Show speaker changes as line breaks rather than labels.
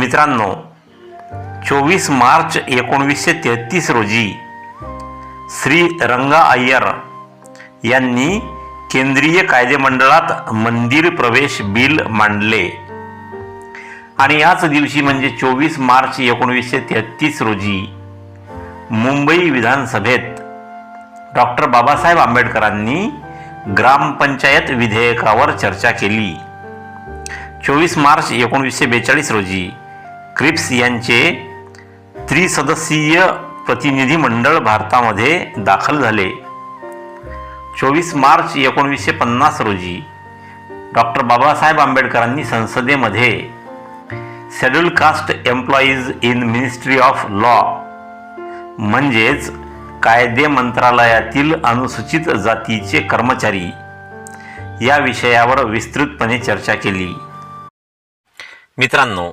मित्रांनो चोवीस मार्च एकोणवीसशे तेहतीस रोजी श्री रंगा अय्यर यांनी केंद्रीय कायदेमंडळात मंदिर प्रवेश बिल मांडले. आणि याच दिवशी म्हणजे चोवीस मार्च एकोणवीसशे तेहतीस रोजी मुंबई विधानसभेत डॉक्टर बाबासाहेब आंबेडकरांनी ग्रामपंचायत विधेयकावर चर्चा केली. चोवीस मार्च एकोणवीसशे बेचाळीस रोजी क्रिप्स यांचे त्रिसदस्यीय प्रतिनिधी मंडळ भारतामध्ये दाखल झाले. चोवीस मार्च एकोणीसशे पन्नास रोजी डॉक्टर बाबासाहेब आंबेडकरांनी संसदेमध्ये schedule caste employees in ministry of law म्हणजेच कायदे मंत्रालयातील अनुसूचित जातीचे कर्मचारी या विषयावर विस्तृतपणे चर्चा केली. मित्रांनो